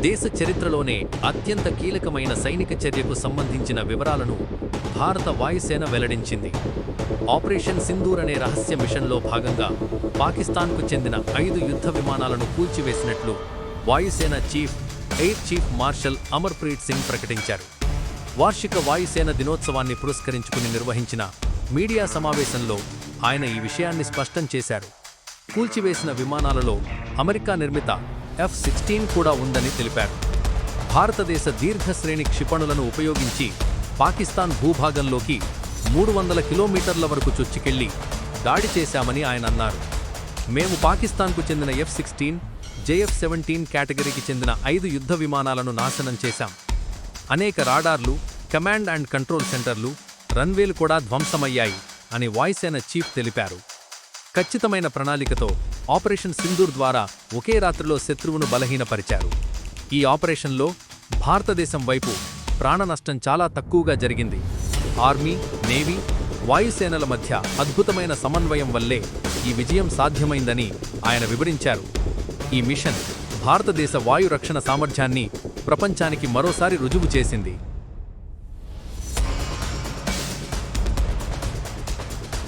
దేశ చరిత్రలోనే అత్యంత కీలకమైన సైనిక చర్యకు సంబంధించిన వివరాలను భారత వాయుసేన వెల్లడించింది. ఆపరేషన్ సింధూర్ అనే రహస్య మిషన్లో భాగంగా పాకిస్తాన్కు చెందిన ఐదు యుద్ధ విమానాలను కూల్చివేసినట్లు వాయుసేన chief air chief marshal Amarpreet Singh ప్రకటించారు. వార్షిక వాయుసేన దినోత్సవాన్ని పురస్కరించుకుని నిర్వహించిన మీడియా సమావేశంలో ఆయన ఈ విషయాన్ని స్పష్టం చేశారు. కూల్చివేసిన విమానాలలో అమెరికా నిర్మిత ఎఫ్ సిక్స్టీన్ కూడా ఉందని తెలిపారు. భారతదేశ దీర్ఘశ్రేణి క్షిపణులను ఉపయోగించి పాకిస్తాన్ భూభాగంలోకి మూడు వందల కిలోమీటర్ల వరకు చొచ్చుకెళ్ళి దాడి చేశామని ఆయన అన్నారు. మేము పాకిస్తాన్కు చెందిన ఎఫ్ సిక్స్టీన్ జేఎఫ్ సెవెంటీన్ కేటగిరీకి చెందిన ఐదు యుద్ధ విమానాలను నాశనం చేశాం. అనేక రాడార్లు కమాండ్ అండ్ కంట్రోల్ సెంటర్లు రన్వేలు కూడా ధ్వంసమయ్యాయి అని వాయుసేన చీఫ్ తెలిపారు. ఖచ్చితమైన ప్రణాళికతో ఆపరేషన్ సింధూర్ ద్వారా ఒకే రాత్రిలో శత్రువును బలహీనపరిచారు. ఈ ఆపరేషన్లో భారతదేశం వైపు ప్రాణ నష్టం చాలా తక్కువగా జరిగింది. ఆర్మీ నేవీ వాయుసేనల మధ్య అద్భుతమైన సమన్వయం వల్లే ఈ విజయం సాధ్యమైందని ఆయన వివరించారు. ఈ మిషన్ భారతదేశ వాయు రక్షణ సామర్థ్యాన్ని ప్రపంచానికి మరోసారి రుజువు చేసింది.